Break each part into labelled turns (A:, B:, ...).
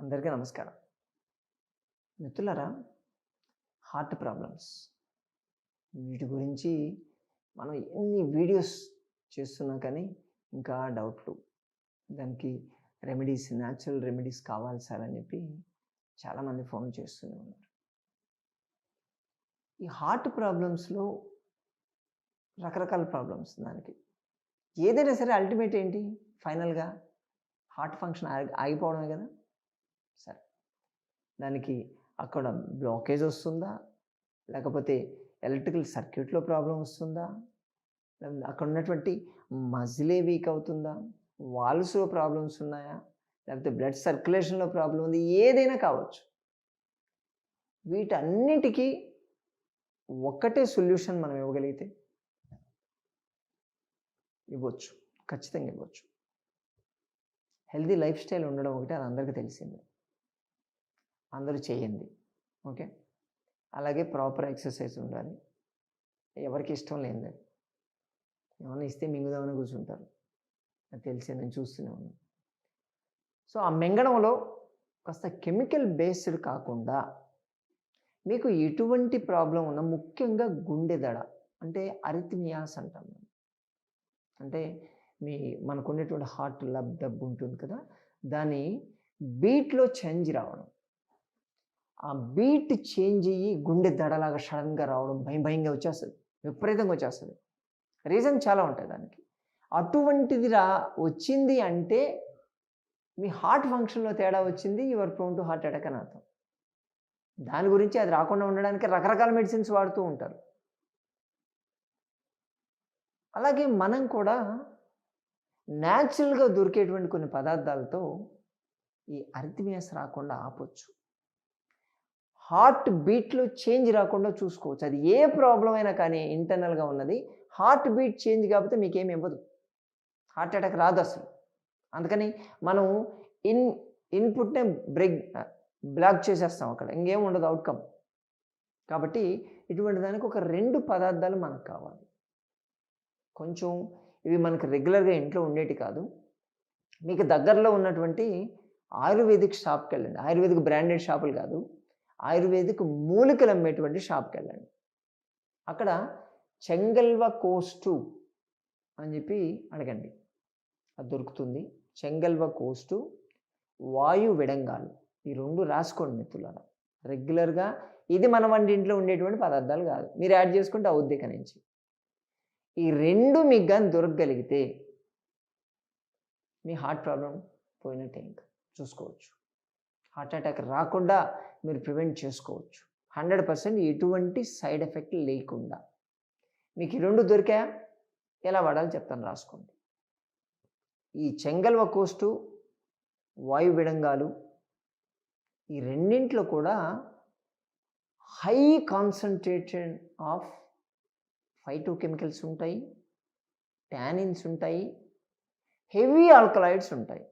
A: అందరికీ నమస్కారం. మిత్రులరా హార్ట్ ప్రాబ్లమ్స్. వీటి గురించి మనం ఎన్ని వీడియోస్ చేస్తున్నా కానీ ఇంకా డౌట్లు. దానికి రెమెడీస్ న్యాచురల్ రెమెడీస్ కావాలి సార్ అని చెప్పి చాలామంది ఫోన్ చేస్తూనే ఉన్నారు. ఈ హార్ట్ ప్రాబ్లమ్స్లో రకరకాల ప్రాబ్లమ్స్ దానికి. ఏదైనా సరే అల్టిమేట్ ఏంటి? ఫైనల్గా హార్ట్ ఫంక్షన్ ఆగిపోవడమే కదా. సరే. దానికి అక్కడ బ్లాకేజ్ వస్తుందా? లేకపోతే ఎలక్ట్రికల్ సర్క్యూట్లో ప్రాబ్లం వస్తుందా? అక్కడ ఉన్నటువంటి మజిలే వీక్ అవుతుందా? వాల్స్లో ప్రాబ్లమ్స్ ఉన్నాయా? లేకపోతే బ్లడ్ సర్క్యులేషన్లో ప్రాబ్లం ఉంది? ఏదైనా కావచ్చు. వీటన్నిటికీ ఒక్కటే సొల్యూషన్ మనం ఇవ్వగలిగితే ఇవ్వచ్చు. ఖచ్చితంగా ఇవ్వచ్చు. హెల్దీ లైఫ్ స్టైల్ ఉండడం ఒకటి అది అందరికీ తెలిసిందే. అందరూ చేయండి. ఓకే? అలాగే ప్రాపర్ ఎక్సర్సైజ్ ఉండాలి. ఎవరికి ఇష్టం లేదు ఏమైనా ఇస్తే మింగుదామని కూర్చుంటారు. అది తెలిసే నేను చూస్తూనే ఉన్నాను. సో ఆ మింగడంలో కాస్త కెమికల్ బేస్డ్ కాకుండా మీకు ఎటువంటి ప్రాబ్లం ఉన్నా ముఖ్యంగా గుండె దడ అంటే అరిథమియాస్ అంటాం మేము. అంటే మీ మనకు ఉండేటువంటి హార్ట్ లబ్ డబ్ ఉంటుంది కదా? దాని బీట్లో చేంజ్ రావడం. ఆ బీట్ చేంజ్ అయ్యి గుండె దడలాగా సడన్గా రావడం భయం భయంగా వచ్చేస్తుంది. విపరీతంగా వచ్చేస్తుంది. రీజన్ చాలా ఉంటాయి దానికి. అటువంటిది రా వచ్చింది అంటే మీ హార్ట్ ఫంక్షన్లో తేడా వచ్చింది your prone to heart attack అని అర్థం. దాని గురించి అది రాకుండా ఉండడానికి రకరకాల మెడిసిన్స్ వాడుతూ ఉంటారు. అలాగే మనం కూడా న్యాచురల్గా దొరికేటువంటి కొన్ని పదార్థాలతో ఈ అరిథమియాస్ రాకుండా ఆపొచ్చు. హార్ట్ బీట్లో చేంజ్ రాకుండా చూసుకోవచ్చు. అది ఏ ప్రాబ్లం అయినా కానీ ఇంటర్నల్గా ఉన్నది. హార్ట్ బీట్ చేంజ్ కాకపోతే మీకేమి ఇవ్వదు. హార్ట్ అటాక్ రాదు అసలు. అందుకని మనం ఇన్ ఇన్పుట్నే బ్రేక్ బ్లాక్ చేసేస్తాం అక్కడ. ఇంకేం ఉండదు అవుట్కమ్. కాబట్టి ఇటువంటి దానికి ఒక రెండు పదార్థాలు మనకు కావాలి. కొంచెం ఇవి మనకు రెగ్యులర్గా ఇంట్లో ఉండేటి కాదు. మీకు దగ్గరలో ఉన్నటువంటి ఆయుర్వేదిక్ షాప్కి వెళ్ళండి. ఆయుర్వేదిక్ బ్రాండెడ్ షాపులు కాదు. ఆయుర్వేదిక్ మూలికలు అమ్మేటువంటి షాప్కి వెళ్ళండి అక్కడ చెంగల్వ కోస్టు అని చెప్పి అడగండి. అది దొరుకుతుంది. చెంగల్వ కోస్టు వాయు విడంగాలు. ఈ రెండు రాసుకోండి మిత్రులారా. రెగ్యులర్గా ఇది మన వంటింట్లో ఉండేటువంటి పదార్థాలు కాదు. మీరు యాడ్ చేసుకుంటే అవుద్ది ఇక నుంచి. ఈ రెండు మీకు కానీ దొరకగలిగితే మీ హార్ట్ ప్రాబ్లం పోయినట్టే ఇంకా. చూసుకోవచ్చు. హార్ట్ అటాక్ రాకుండా మీరు ప్రివెంట్ చేసుకోవచ్చు. హండ్రెడ్ పర్సెంట్ ఎటువంటి సైడ్ ఎఫెక్ట్ లేకుండా. మీకు ఈ రెండు దొరికా ఎలా వాడాలో చెప్తాను రాసుకోండి. ఈ చెంగల్వ కోస్టు వాయు విడంగాలు ఈ రెండింట్లో కూడా high concentration of phytochemicals ఉంటాయి టానిన్స్ ఉంటాయి హెవీ ఆల్కలాయిడ్స్ ఉంటాయి.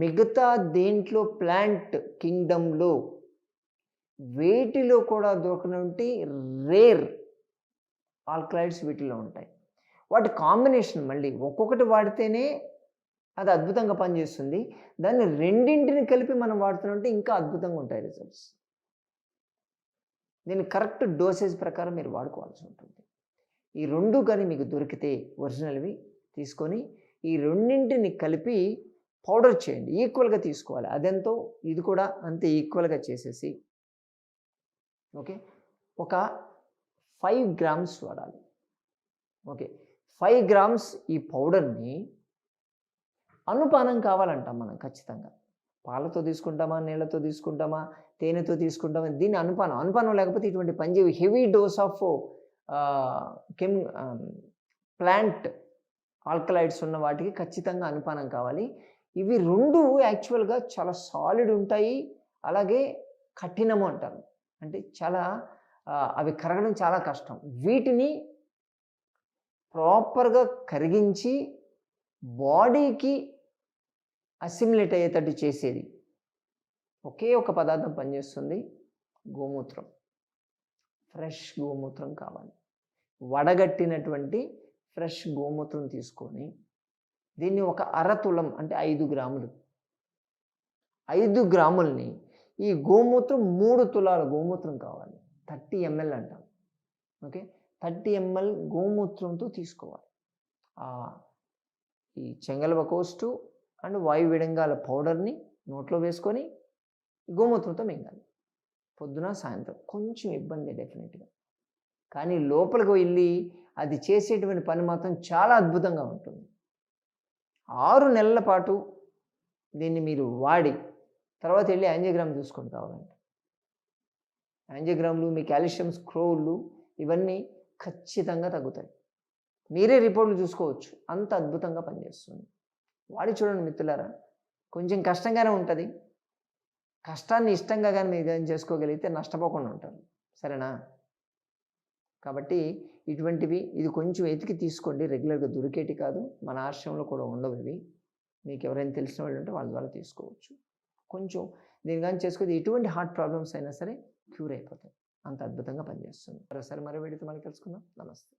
A: మిగతా దేంట్లో ప్లాంట్ కింగ్డమ్లో వేటిలో కూడా దొరకనంటి రేర్ ఆల్కలైడ్స్ వీటిలో ఉంటాయి. వాటి కాంబినేషన్ మళ్ళీ ఒక్కొక్కటి వాడితేనే అది అద్భుతంగా పనిచేస్తుంది. దాన్ని రెండింటిని కలిపి మనం వాడుతుంటే ఇంకా అద్భుతంగా ఉంటాయి రిజల్ట్స్ దీన్ని కరెక్ట్ డోసేజ్ ప్రకారం మీరు వాడుకోవాల్సి ఉంటుంది. ఈ రెండు కానీ మీకు దొరికితే ఒరిజినల్వి తీసుకొని ఈ రెండింటిని కలిపి పౌడర్ చేయండి ఈక్వల్గా తీసుకోవాలి. అదెంతో? ఇది కూడా అంతే ఈక్వల్గా చేసేసి. ఓకే? ఒక ఫైవ్ గ్రామ్స్ వాడాలి. ఓకే? ఫైవ్ గ్రామ్స్ ఈ పౌడర్ని అనుపానం కావాలంటాం మనం ఖచ్చితంగా. పాలతో తీసుకుంటామా నీళ్ళతో తీసుకుంటామా తేనెతో తీసుకుంటామా? దీన్ని అనుపానం. అనుపానం లేకపోతే ఇటువంటి పనిచేవి heavy dose of chem plant alkaloids ఉన్న వాటికి ఖచ్చితంగా అనుపానం కావాలి. ఇవి రెండు యాక్చువల్గా చాలా సాలిడ్ ఉంటాయి. అలాగే కఠినము అంటారు. అంటే చాలా అవి కరగడం చాలా కష్టం. వీటిని ప్రాపర్గా కరిగించి బాడీకి అసిమిలేట్ అయ్యేటట్టు చేసేది. ఒకే ఒక పదార్థం పనిచేస్తుంది గోమూత్రం. ఫ్రెష్ గోమూత్రం కావాలి. వడగట్టినటువంటి ఫ్రెష్ గోమూత్రం తీసుకొని దీన్ని ఒక అరతులం అంటే ఐదు గ్రాములు. ఐదు గ్రాముల్ని ఈ గోమూత్రం మూడు తులాల గోమూత్రం కావాలి. థర్టీ ఎంఎల్ అంటాం. ఓకే? థర్టీ ఎంఎల్ గోమూత్రంతో తీసుకోవాలి. ఆ ఈ చెంగల్వ కోస్టు అండ్ వాయు విడంగాల పౌడర్ని నోట్లో వేసుకొని గోమూత్రంతో మింగాలి. పొద్దున సాయంత్రం కొంచెం ఇబ్బంది డెఫినెట్గా. కానీ లోపలికి వెళ్ళి అది చేసేటువంటి పని మాత్రం చాలా అద్భుతంగా ఉంటుంది. ఆరు నెలల పాటు దీన్ని మీరు వాడి తర్వాత వెళ్ళి యాంజియోగ్రామ్ చూసుకొని కావాలండి యాంజియోగ్రామ్లు మీ కాల్షియం స్క్రోళ్ళు ఇవన్నీ ఖచ్చితంగా తగ్గుతాయి. మీరే రిపోర్ట్లు చూసుకోవచ్చు. అంత అద్భుతంగా పనిచేస్తుంది. వాడి చూడండి మిత్రులారా కొంచెం కష్టంగానే ఉంటుంది. కష్టాన్ని ఇష్టంగా కానీ మీరు ఏం చేసుకోగలిగితే నష్టపోకుండా ఉంటారు. సరేనా? కాబట్టి ఇటువంటివి ఇది కొంచెం ఎతికి తీసుకోండి. రెగ్యులర్గా దొరికేటి కాదు. మన ఆశ్రమంలో కూడా ఉండవు ఇవి. మీకు ఎవరైనా తెలిసిన వాళ్ళు ఉంటే వాళ్ళ ద్వారా తీసుకోవచ్చు. కొంచెం దీని కానీ చేసుకుంటే ఎటువంటి హార్ట్ ప్రాబ్లమ్స్ అయినా సరే క్యూర్ అయిపోతాయి. అంత అద్భుతంగా పనిచేస్తుంది. మరోసారి మరో వీడితో మళ్ళీ కలుసుకుందాం. నమస్తే.